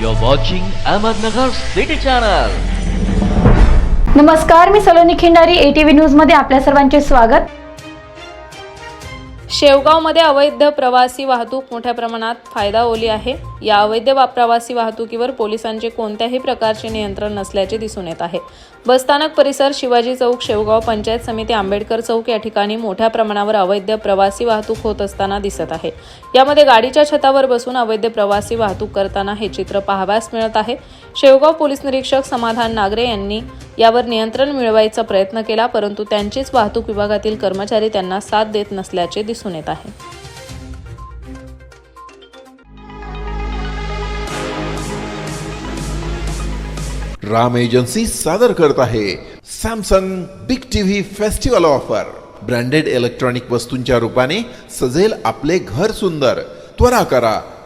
You're watching Ahmednagar City Channel. नमस्कार मी Saloni Khindari ATV न्यूजमध्ये आपल्या सर्वांचे स्वागत शेवगावमध्ये अवैध प्रवासी वाहतूक मोठ्या प्रमाणात फायदा ओली आहे. या अवैध वा- प्रवासी वाहतुकीवर पोलिसांचे कोणत्याही प्रकारचे नियंत्रण नसल्याचे दिसून येत आहे. बसस्थानक परिसर शिवाजी चौक शेवगाव पंचायत समिती आंबेडकर चौक या ठिकाणी मोठ्या प्रमाणावर अवैध प्रवासी वाहतूक होत असताना दिसत आहे. यामध्ये गाडीच्या छतावर बसून अवैध प्रवासी वाहतूक करताना हे चित्र पाहाव्यास मिळत आहे. शेवगाव पोलीस निरीक्षक समाधान नागरे यांनी यावर नियंत्रण मिळवायचा प्रयत्न केला परंतु त्यांचीच वाहतूक विभागातील कर्मचारी त्यांना साथ देत नसल्याचे दिसून येत आहे. राम एजन्सी सादर करत आहे. Samsung big TV festival offer. Branded electronic वस्तूंच्या रूपाने सजेल आपले घर सुंदर. त्वरा करा.